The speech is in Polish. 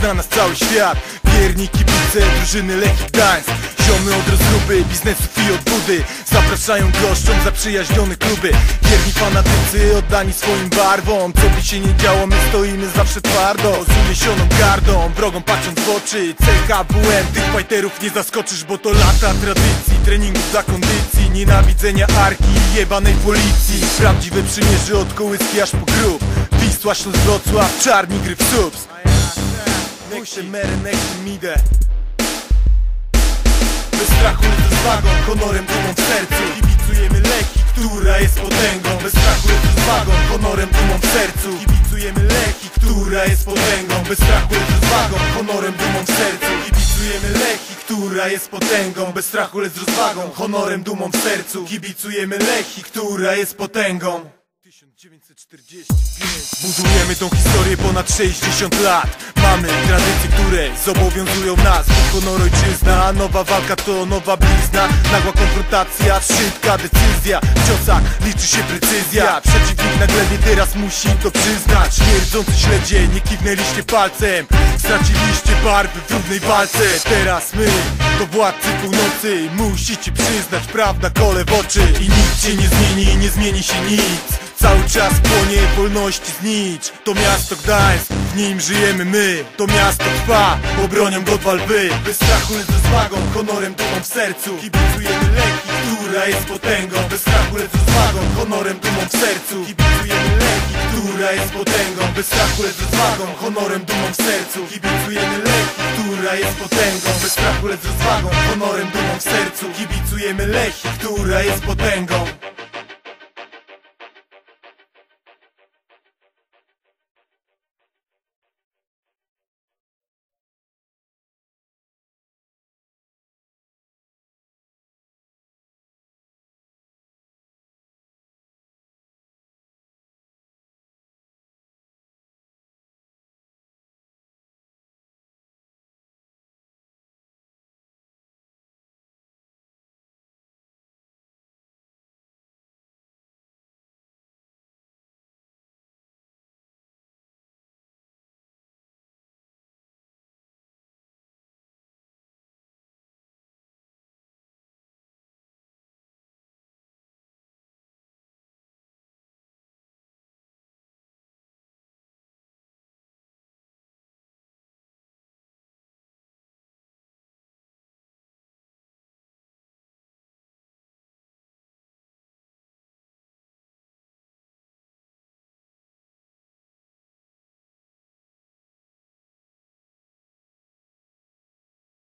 zna nas cały świat. Wierni kibice drużyny Lechii Gdańsk. Ziomy od rozruby, biznesów i od budy. Zapraszają goszczom zaprzyjaźnione kluby. Wierni fanatycy oddani swoim barwom. Co by się nie działo, my stoimy zawsze twardo. Z uniesioną gardą, wrogą patrząc w oczy. CKWM, tych fajterów nie zaskoczysz Bo to lata tradycji, treningów dla kondycji Nienawidzenia arki i jebanej policji. Prawdziwe przymierzy od kołyski aż po grób Wisła, Śląsk, Wrocław, Czarni, gry w subs. Mere, nexe, mide. Bez strachu, z wagą, honorem, dumą w sercu. Kibicujemy Leki, która jest potęgą. Bez strachu, z wagą, honorem, dumą w sercu. Kibicujemy Leki, która jest potęgą. Bez strachu, z wagą, honorem, dumą w sercu. Kibicujemy Leki, która jest potęgą. Bez strachu, lecz z rozwagą, honorem, dumą w sercu. Kibicujemy Leki, która jest potęgą 1945 Budujemy tą historię ponad 60 lat. Mamy tradycje, które zobowiązują nas honor ojczyzna, nowa walka to nowa blizna. Nagła konfrontacja, szybka decyzja. W ciosach liczy się precyzja. Przeciwnik na glebie teraz musi to przyznać. Śmierdzący śledzie, nie kiwnęliście palcem. Straciliście barwy w równej walce. Teraz my, to władcy północy Musicie przyznać, prawda kole w oczy. I nic się nie zmieni, nie zmieni się nic Cały czas płonie wolności znicz. To miasto Gdańsk, w nim żyjemy my. To miasto trwa, obronią go dwa lwy. Bez strachu, lecz z rozwagą, honorem dumą w sercu. Kibicujemy Leki, która jest potęgą. Bez strachu, lecz z rozwagą, honorem dumą w sercu. Kibicujemy Leki, która jest potęgą. Bez strachu, lecz z rozwagą, honorem dumą w sercu. Kibicujemy Leki, która jest potęgą. Bez strachu, lecz z rozwagą, honorem dumą w sercu. Kibicujemy Leki, która jest potęgą